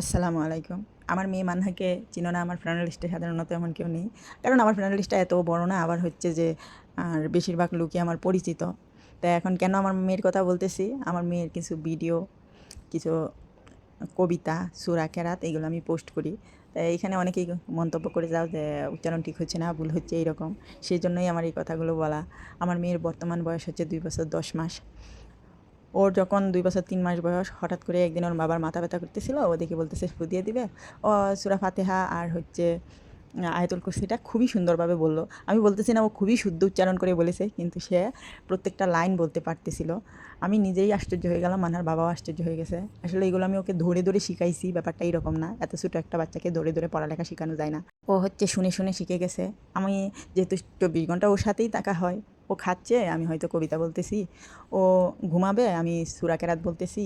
আসসালামু আলাইকুম। আমার মেয়ে মানহাকে চিনো না, আমার ফ্রেন্ড লিস্টে সাধারণত এমন কেউ নেই। কারণ আমার ফ্রেন্ড লিস্টটা এত বড় না, আবার হচ্ছে যে, আর বেশিরভাগ লোকই আমার পরিচিত। তাই এখন কেন আমার মেয়ের কথা বলতেছি? আমার মেয়ের কিছু ভিডিও কিছু কবিতা, সুরা কেরাত এগুলো আমি পোস্ট করি। তাই এইখানে অনেকেই মন্তব্য করে যাও যে, উচ্চারণ ঠিক হচ্ছে না, ভুল হচ্ছে এইরকম সেই জন্যই আমার এই কথাগুলো বলা। আমার মেয়ের বর্তমান বয়স হচ্ছে দুই বছর দশ মাস। ওর যখন দুই বছর, তিন মাস বয়স, হঠাৎ করে একদিন ওর বাবার মাথা ব্যথা করতেছিল, ও দেখে বলতেছে ফু দিয়ে দিবে? ও সুরা ফাতেহা আর হচ্ছে আয়তুল কুরসিটা খুবই সুন্দরভাবে বলল। আমি বলতেছি না, ও খুবই শুদ্ধ উচ্চারণ করে বলেছে, কিন্তু সে প্রত্যেকটা লাইন বলতে পারতেছিল। আমি নিজেই আশ্চর্য হয়ে গেলাম, মানার বাবাও আশ্চর্য হয়ে গেছে। আসলে এগুলো আমি ওকে ধরে ধরে শিখাইছি, ব্যাপারটা এরকম না। এত ছোটো একটা বাচ্চাকে ধরে ধরে পড়ালেখা শেখানো যায় না। ও হচ্ছে শুনে শুনে শিখে গেছে। আমি যেহেতু চব্বিশ ঘণ্টা ওর সাথেই থাকা হয় ও খাচ্ছে, আমি হয়তো কবিতা বলতেছি। ও ঘুমাবে, আমি সুরা কেরাত বলতেছি।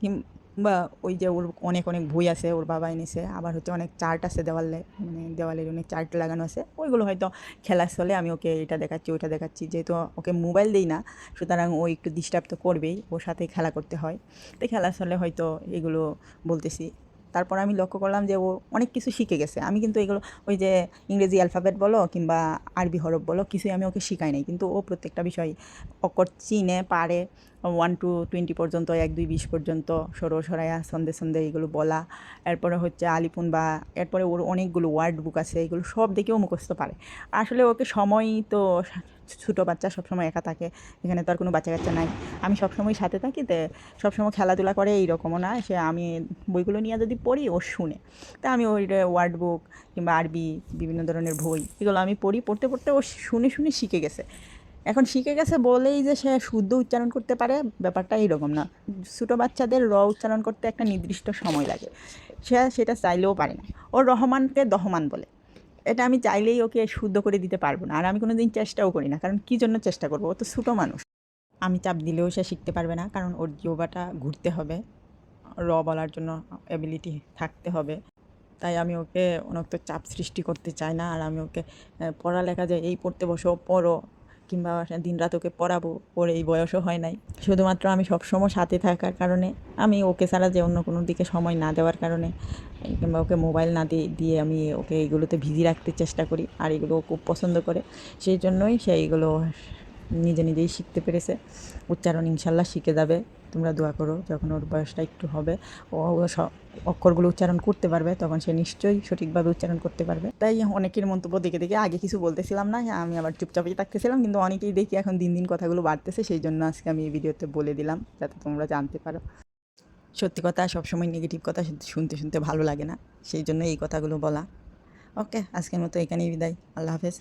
কিংবা ওই যে ওর অনেক অনেক বই আছে, ওর বাবা এনেছে। আবার হচ্ছে অনেক চার্ট আছে দেওয়ালে মানে দেওয়ালের অনেক চার্ট লাগানো আছে। ওইগুলো হয়তো খেলার চলে আমি ওকে এটা দেখাচ্ছি, ওইটা দেখাচ্ছি। যেহেতু ওকে মোবাইল দিই না, সুতরাং ও একটু ডিস্টার্ব তো করবেই, ওর সাথে খেলা করতে হয়। তো খেলার চলে হয়তো এগুলো বলতেছি। তারপর আমি লক্ষ্য করলাম যে ও অনেক কিছু শিখে গেছে। আমি কিন্তু এগুলো, ওই যে ইংরেজি অ্যালফাবেট বলো কিংবা আরবি হরফ বলো, কিছুই আমি ওকে শিখাই নাই। কিন্তু ও প্রত্যেকটা বিষয় অক্ষর চিনে, পারে ওয়ান টু টোয়েন্টি পর্যন্ত, এক, দুই, বিশ পর্যন্ত, সরো সরাইয়া সন্ধে সন্ধে এগুলো বলা। এরপরে হচ্ছে আলিপুন বা, এরপরে ওর অনেকগুলো ওয়ার্ড বুক আছে, এগুলো সব দেখেও মুখস্থ পারে। আসলে ওকে সময় তো ছোটো বাচ্চা সবসময় একা থাকে, এখানে তো আর কোনো বাচ্চা কাচ্চা নাই। আমি সবসময় সাথে থাকি তো সবসময় খেলাধুলা করে এইরকমও না, সে আমি বইগুলো নিয়ে যদি পড়ি ও শুনে। তা আমি ওই ওয়ার্ড বুক কিংবা আরবি, বিভিন্ন ধরনের বই, এগুলো আমি পড়ি, পড়তে পড়তে ও শুনে শুনে শিখে গেছে। এখন শিখে গেছে বলেই যে সে শুদ্ধ উচ্চারণ করতে পারে, ব্যাপারটা এইরকম না। ছোটো বাচ্চাদের র উচ্চারণ করতে একটা নির্দিষ্ট সময় লাগে। সে সেটা চাইলেও পারে না। ও রহমানকে দহমান বলে। এটা আমি চাইলেই ওকে শুদ্ধ করে দিতে পারব না। আর আমি কোনো দিন চেষ্টাও করি না, কারণ কী জন্য চেষ্টা করব? ও তো ছোটো মানুষ। আমি চাপ দিলেও সে শিখতে পারবে না, কারণ ওর জিওবাটা ঘুরতে হবে। র বলার জন্য অ্যাবিলিটি থাকতে হবে। তাই আমি ওকে অনেক চাপ সৃষ্টি করতে চাই না, আর আমি ওকে পড়ালেখা যে এই পড়তে বসো, পড়ো কিংবা দিন রাত ওকে পড়াবো ওর এই বয়সও হয় নাই। শুধুমাত্র আমি সবসময় সাথে থাকার কারণে, আমি ওকে ছাড়া যে অন্য কোনো দিকে সময় না দেওয়ার কারণে, কিংবা ওকে মোবাইল না দিয়ে দিয়ে আমি ওকে এইগুলোতে ভিজি রাখতে চেষ্টা করি, আর এগুলো ও খুব পছন্দ করে। সেই জন্যই সে এইগুলো নিজে নিজেই শিখতে পেরেছে। উচ্চারণ ইনশাল্লাহ শিখে যাবে। তোমরা দোয়া করো যখন ওর বয়সটা একটু হবে, ও অক্ষরগুলো উচ্চারণ করতে পারবে, তখন সে নিশ্চয়ই সঠিকভাবে উচ্চারণ করতে পারবে। তাই অনেকের মন্তব্য দেখে দেখে আগে কিছু বলতেছিলাম না আমি আবার চুপচাপই থাকতেছিলাম, কিন্তু অনেকেই দেখি এখন দিন দিন কথাগুলো বাড়তেছে, সেই জন্য আজকে আমি এই ভিডিওতে বলে দিলাম, যাতে তোমরা জানতে পারো। সত্যি কথা, সবসময় নেগেটিভ কথা শুনতে শুনতে ভালো লাগে না, সেই জন্য এই কথাগুলো বলা। ওকে, আজকের মতো এখানেই বিদায়, আল্লাহ হাফেজ।